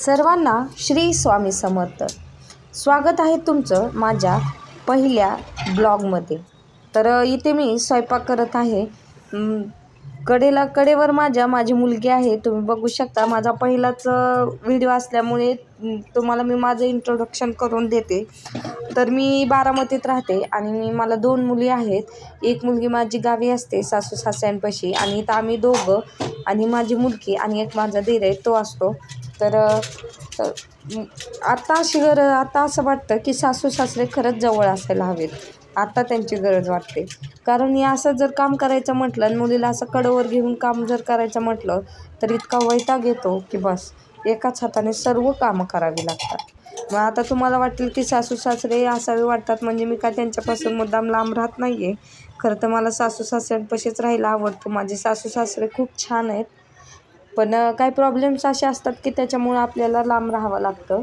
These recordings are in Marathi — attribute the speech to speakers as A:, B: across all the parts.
A: सर्वांना श्री स्वामी समर्थ. स्वागत आहे तुमचं माझ्या पहिल्या ब्लॉगमध्ये. तर इथे मी स्वयंपाक करत आहे. कडेला कडेवर माझ्या माझी मुलगी आहे. तुम्ही बघू शकता माझा पहिलाच व्हिडिओ असल्यामुळे तुम्हाला मी माझं इंट्रोडक्शन करून देते. तर मी बारामतीत राहते आणि मी मला दोन मुली आहेत. एक मुलगी माझी गावी असते सासू सासऱ्यांपाशी. आणि इथं आम्ही दोघं आणि माझी मुलगी आणि एक माझा धीर आहे तो असतो. तर आता अशी गरज आता असं वाटतं की सासू सासरे खरंच जवळ असायला हवेत. आता त्यांची गरज वाटते. कारण हे असं जर काम करायचं म्हटलं आणि मुलीला असं कडवर घेऊन काम जर करायचं म्हटलं तर इतका वैताग येतो की बस एकाच हाताने सर्व कामं करावी लागतात. मग आता तुम्हाला वाटेल की सासू सासरे असावे वाटतात म्हणजे मी काय त्यांच्यापासून मुद्दाम लांब राहत नाही आहे खरं तर मला सासू सासऱ्यांपाशीच राहायला आवडतो. माझे सासू सासरे खूप छान आहेत. पण काही प्रॉब्लेम्स असे असतात की त्याच्यामुळं आपल्याला लांब राहावं लागतं.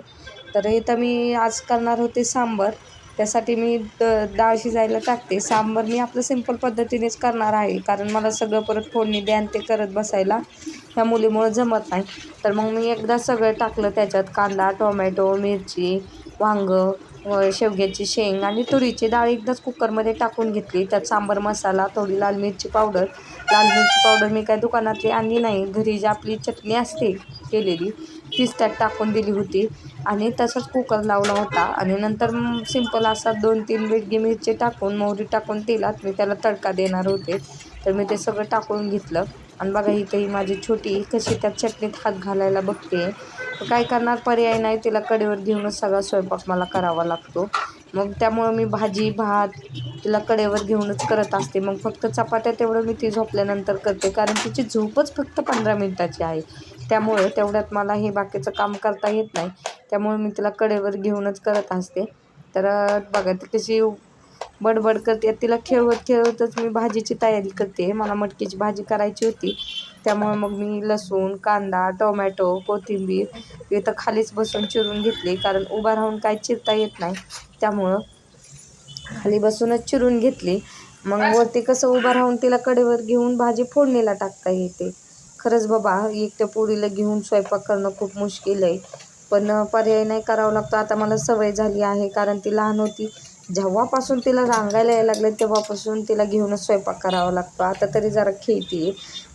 A: तर इथं मी आज करणार होते सांबर. त्यासाठी मी द डाळ शिजायला टाकते. सांबर मी आपलं सिंपल पद्धतीनेच करणार आहे. कारण मला सगळं परत फोडणी द्यान ते करत बसायला ह्या मुलीमुळं जमत नाही. तर मग मी एकदा सगळं टाकलं त्याच्यात. कांदा टोमॅटो मिरची वांगं शेवग्याची शेंग आणि तुरीची डाळ एकदाच कुकरमध्ये टाकून घेतली. त्यात सांबर मसाला थोडी लाल मिरची पावडर. लाल मिरची पावडर मी काय दुकानातली आणली नाही. घरी जी आपली चटणी असते केलेली तीच त्यात टाकून दिली होती. आणि तसंच कुकर लावला होता. आणि नंतर सिंपल असा दोन तीन बेडगी मिरची टाकून मोहरी टाकून तेलात मी त्याला तडका देणार होते. तर मी ते सगळं टाकून घेतलं. आणि बघा इथं ही माझी छोटी कशी त्या चटणीत हात घालायला बघते. काय करणार? पर्याय नाही. तिला कडेवर घेऊनच सगळा स्वयंपाक मला करावा लागतो. मग त्यामुळं मी भाजी भात तिला कडेवर घेऊनच करत असते. मग फक्त चपात्या तेवढं मी ती झोपल्यानंतर करते. कारण तिची झोपच फक्त पंधरा मिनटाची आहे. त्यामुळे तेवढ्यात मला हे बाकीचं काम करता येत नाही. त्यामुळे मी तिला कडेवर घेऊनच करत असते. तर बघा ती कशी बडबड करते. तिला खेळवत खेळवतच मी भाजीची तयारी करते. मला मटकीची भाजी करायची होती. त्यामुळे मग मी लसूण कांदा टोमॅटो कोथिंबीर इथं खालीच बसून चिरून घेतली. कारण उभा राहून काय चिरता येत नाही. त्यामुळं खाली बसूनच चिरून घेतली. मग वरती कसं उभं राहून तिला कडेवर घेऊन भाजी फोडणीला टाकता येते. खरंच बाबा एक त्या पोळीला घेऊन स्वयंपाक करणं खूप मुश्किल आहे. पण पर्याय नाही करावं लागतो. आता मला सवय झाली आहे. कारण ती लहान होती. जेव्हापासून तिला रांगायला यायला लागले तेव्हापासून तिला घेऊनच स्वयंपाक करावा लागतो. आता तरी जरा खेळते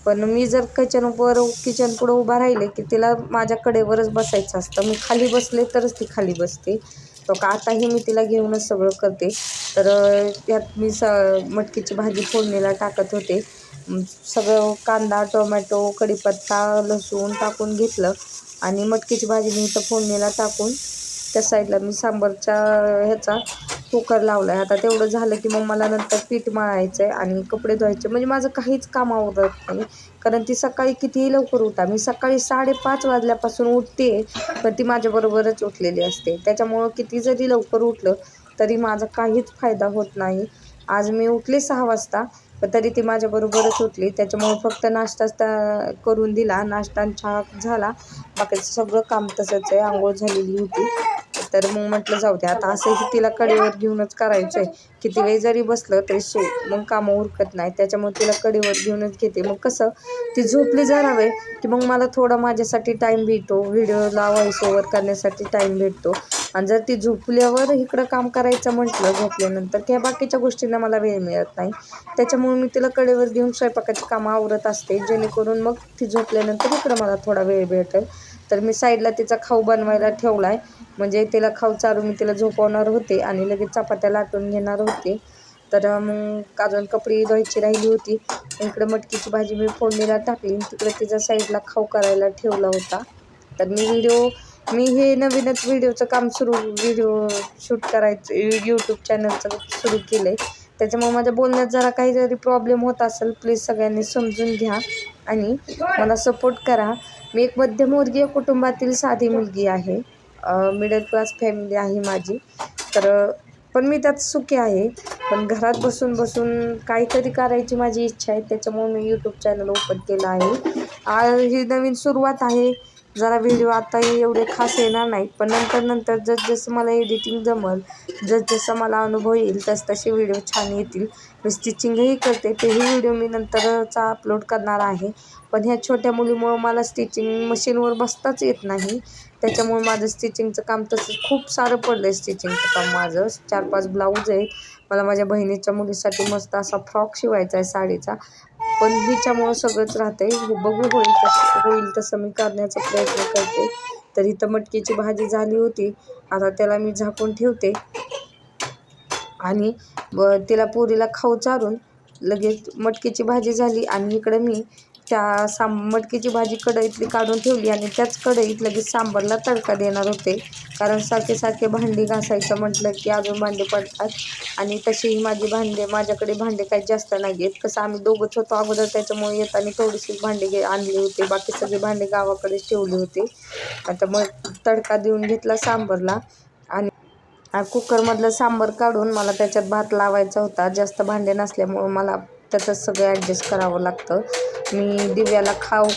A: पण मी जर किचनवर किचन पुढं उभा राहिले की तिला माझ्या कडेवरच बसायचं असतं. मी खाली बसले तरच ती खाली बसते. तो का आताही मी तिला घेऊनच सगळं करते. तर त्यात मी स मटकीची भाजी फोडणीला टाकत होते. सगळं कांदा टोमॅटो कढीपत्ता लसूण टाकून घेतलं. आणि मटकीची भाजी मी इथं फोडणीला टाकून त्या साईडला मी सांबारच्या ह्याचा कुकर लावला आहे आता तेवढं झालं की मग मला नंतर पीठ मळायचं आहे आणि कपडे धुवायचे. म्हणजे माझं काहीच काम आवडत नाही. कारण ती सकाळी कितीही लवकर उठा. मी सकाळी साडेपाच वाजल्यापासून उठते पण ती माझ्याबरोबरच उठलेली असते. त्याच्यामुळं किती जरी लवकर उठलं तरी माझा काहीच फायदा होत नाही. आज मी उठले सहा वाजता पण तरी ती माझ्याबरोबरच उठली. त्याच्यामुळे फक्त नाश्ताच त्या करून दिला. नाश्ता आणि चहा झाला. बाकीचं सगळं काम तसंच आहे. आंघोळ झालेली होती. तर मग म्हटलं जाऊ दे आता असंही तिला कडेवर घेऊनच करायचं आहे किती वेळ जरी बसलं तरी सो मग कामं उरकत नाही. त्याच्यामुळे तिला कडेवर घेऊनच घेते. मग कसं ती झोपली जरा वेळ की मग मला थोडा माझ्यासाठी टाईम भेटतो. व्हिडिओला व्हॉइस ओव्हर करण्यासाठी टाईम भेटतो. आणि जर ती झोपल्यावर इकडं काम करायचं म्हटलं झोपल्यानंतर किंवा बाकीच्या गोष्टींना मला वेळ मिळत नाही. त्याच्यामुळे मी तिला कडेवर घेऊन स्वयंपाकाची कामं आवरत असते. जेणेकरून मग ती झोपल्यानंतर इकडं मला थोडा वेळ भेटेल. तर मी साईडला तिचा खाऊ बनवायला ठेवला आहे म्हणजे तिला खाऊ चालू मी तिला झोपवणार होते आणि लगेच चपात्या लाटून घेणार होते. तर मग अजून कपडे धुवायची राहिली होती. इकडं मटकीची भाजी मी फोडणीला टाकली. तिकडे तिचा साईडला खाऊ करायला ठेवला होता. तर मी व्हिडिओ मी हे नवीनच व्हिडिओचं काम सुरू व्हिडिओ शूट करायचं यूट्यूब चॅनलचं सुरू केलं आहे त्याच्यामुळे माझ्या बोलण्यात जरा काही जरी प्रॉब्लेम होत असेल. प्लीज सगळ्यांनी समजून घ्या आणि मला सपोर्ट करा. मी एक मध्यमवर्गीय कुटुंबातील साधी मुलगी आहे. मिडल क्लास फॅमिली आहे माझी. तर पण मी त्यात सुखी आहे. पण घरात बसून बसून काहीतरी करायची माझी इच्छा आहे. त्याच्यामुळे मी यूट्यूब चॅनल ओपन केलं आहे. आज ही नवीन सुरुवात आहे. जरा व्हिडिओ आता एवढे खास येणार नाहीत पण नंतर नंतर जसजसं मला एडिटिंग जमल जसजसं मला अनुभव येईल तसतसे व्हिडिओ छान येतील. मी स्टिचिंगही करते तेही व्हिडिओ मी नंतरचा अपलोड करणार आहे. पण ह्या छोट्या मुलीमुळं मला स्टिचिंग मशीनवर बसताच येत नाही. त्याच्यामुळे माझं स्टिचिंगचं काम तसं खूप सारं पडलं आहे स्टिचिंगचं काम माझं. चार पाच ब्लाऊज आहेत. मला माझ्या बहिणीच्या मुलीसाठी मस्त असा फ्रॉक शिवायचा आहे साडीचा. पण हिच्यामुळं सगळंच राहतं आहे बघू होईल तसं होईल तसं मी करण्याचा प्रयत्न करते. तर इथं मटकीची भाजी झाली होती. आता त्याला मी झाकून ठेवते. आणि तिला पुरीला खाऊ चारून लगेच मटकीची भाजी झाली. आणि इकडं मी त्या सां मटकीची भाजी कढईतली काढून ठेवली आणि त्याच कढईत लगेच सांबारला तडका देणार होते. कारण सारखे सारखे भांडी घासायचं म्हटलं की अजून भांडे पडतात. आणि तशीही माझी भांडे माझ्याकडे भांडे काही जास्त नाही आहेत कसं आम्ही दोघंच होतो अगोदर त्याच्यामुळे येताना थोडीशी भांडे घे आणले होते. बाकी सगळे भांडे गावाकडेच ठेवले होते. आता मग तडका देऊन घेतला सांबारला आणि कुकरमधलं सांबार काढून मला त्याच्यात भात लावायचा होता. जास्त भांडे नसल्यामुळं मला त्यातच सगळं ॲडजस्ट करावं लागतं. मी दिव्याला खाऊ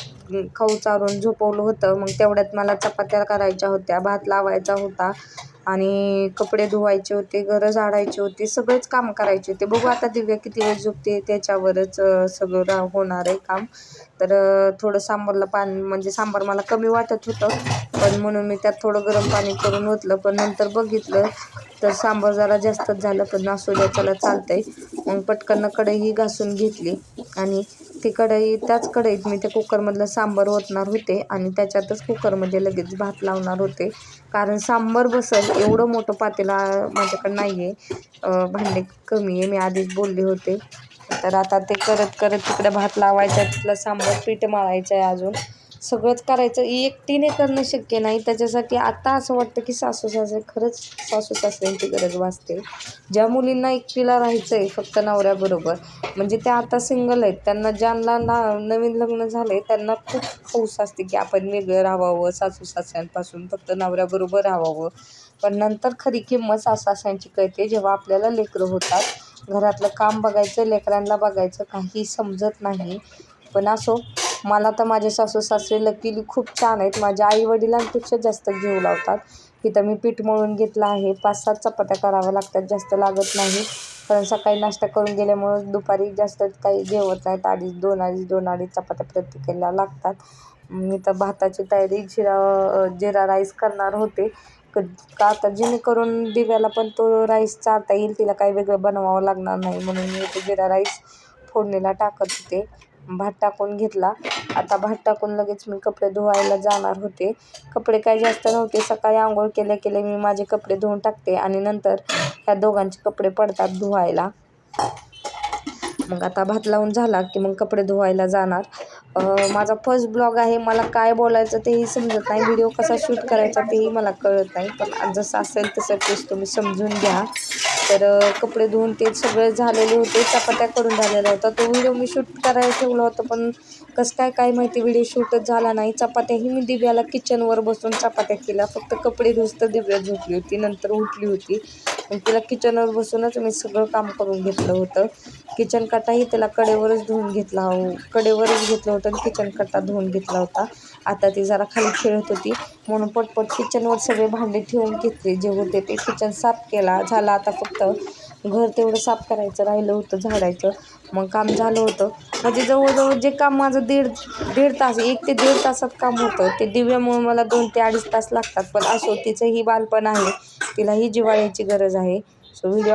A: खाऊ चारून झोपवलं होतं. मग तेवढ्यात मला चपात्या करायच्या होत्या भात लावायचा होता आणि कपडे धुवायचे होते घरं झाडायची होती सगळेच काम करायचे होते. बघू आता दिव्या किती वेळ झोपते त्याच्यावरच सगळं रा होणार आहे काम. तर थोडं सांबारला पाणी म्हणजे सांबार मला कमी वाटत होतं. पण म्हणून मी त्यात थोडं गरम पाणी करून ओतलं. पण नंतर बघितलं तर सांबार जरा जास्तच झालं पण असू द्या त्याला चालतंय. मग पटकन कढई घासून घेतली. आणि ती कढई त्याच कढईत मी त्या कुकरमधलं सांबार ओतणार होते. आणि त्याच्यातच कुकरमध्ये लगेच भात लावणार होते. कारण सांबार बसल एवढं मोठं पातेला माझ्याकडं नाही आहे भांडे कमी आहे. मी आधीच बोलले होते. तर आता ते करत करत तिकडे भात लावायचा आहे तिथलं सांबार पीठ मळायचं आहे अजून. सगळंच करायचं. एकटीने करणं शक्य नाही. त्याच्यासाठी आता असं वाटतं की सासू सासरे खरंच सासू सासऱ्यांची गरज भासते. ज्या मुलींना एकटीला राहायचं आहे फक्त नवऱ्याबरोबर म्हणजे त्या आता सिंगल आहेत. त्यांना ज्यांना ना नवीन लग्न झालं आहे त्यांना खूप हौस असते की आपण वेगळं राहावं सासू सासऱ्यांपासून फक्त नवऱ्याबरोबर राहावं. पण नंतर खरी किंमत सासू सासऱ्यांची कळते जेव्हा आपल्याला लेकरं होतात. घरातलं काम बघायचं लेकरांना बघायचं काही समजत नाही. पण असो मला तर माझे सासू सासरे लकीली खूप छान आहेत. माझ्या आई वडिलांपेक्षा जास्त घेऊ लावतात. इथं मी पीठ मळून घेतलं आहे. पाच सात चपात्या कराव्या लागतात जास्त लागत नाही. कारण सकाळी नाश्ता करून गेल्यामुळं दुपारी जास्त काही जेवत नाहीत. अडीच दोन अडीच दोन अडीच चपात्या प्रत्येकाला लागतात. मी तर भाताची तयारी जिरा जिरा राईस करणार होते. क का आता जेणेकरून दिव्याला पण तो राईस चालता येईल तिला काही वेगळं बनवावं लागणार नाही म्हणून मी तो जिरा राईस फोडणीला टाकत होते. भात टाकून घेतला. आता भात टाकून लगेच मी कपडे धुवायला जाणार होते. कपडे काही जास्त नव्हते. सकाळी आंघोळ केल्या केले मी माझे कपडे धुवून टाकते आणि नंतर ह्या दोघांचे कपडे पडतात धुवायला. मग आता भात लावून झाला की मग कपडे धुवायला जाणार. माझा फर्स्ट ब्लॉग आहे मला काय बोलायचं तेही समजत नाही. व्हिडिओ कसा शूट करायचा तेही मला कळत नाही. पण जसं असेल तसं प्लीज तुम्ही समजून घ्या. तर कपडे धुवून ते सगळे झालेले होते चपात्या करून झालेला होता तो व्हिडिओ मी शूट करायला ठेवला होता पण कसं काय काय माहिती व्हिडिओ शूटच झाला नाही. चपात्याही मी दिव्याला किचनवर बसून चपात्या केल्या. फक्त कपडे धुस्त दिव्या झोपली होती नंतर उठली होती. तिला किचनवर बसूनच मी सगळं काम करून घेतलं होतं. किचन कटाही तिला कडेवरच धुवून घेतला हो कडेवरच घेतलं होतं आणि किचन कट्टा धुवून घेतला होता. आता ती जरा खाली खेळत होती. म्हणून पटपट किचनवर सगळे भांडे ठेवून घेतले. जे होते ते किचन साफ केला. झाला आता फक्त घर तेवढं साफ करायचं राहिलं होतं झाडायचं. मग काम झालं होतं. म्हणजे जवळजवळ जे काम माझं दीड दीड तास एक ते दीड तासात काम होतं. ते दिव्यामुळे मला दोन ते अडीच तास लागतात. पण असो तिचंही बालपण आहे. तिलाही जिव्हाळ्याची गरज आहे. So video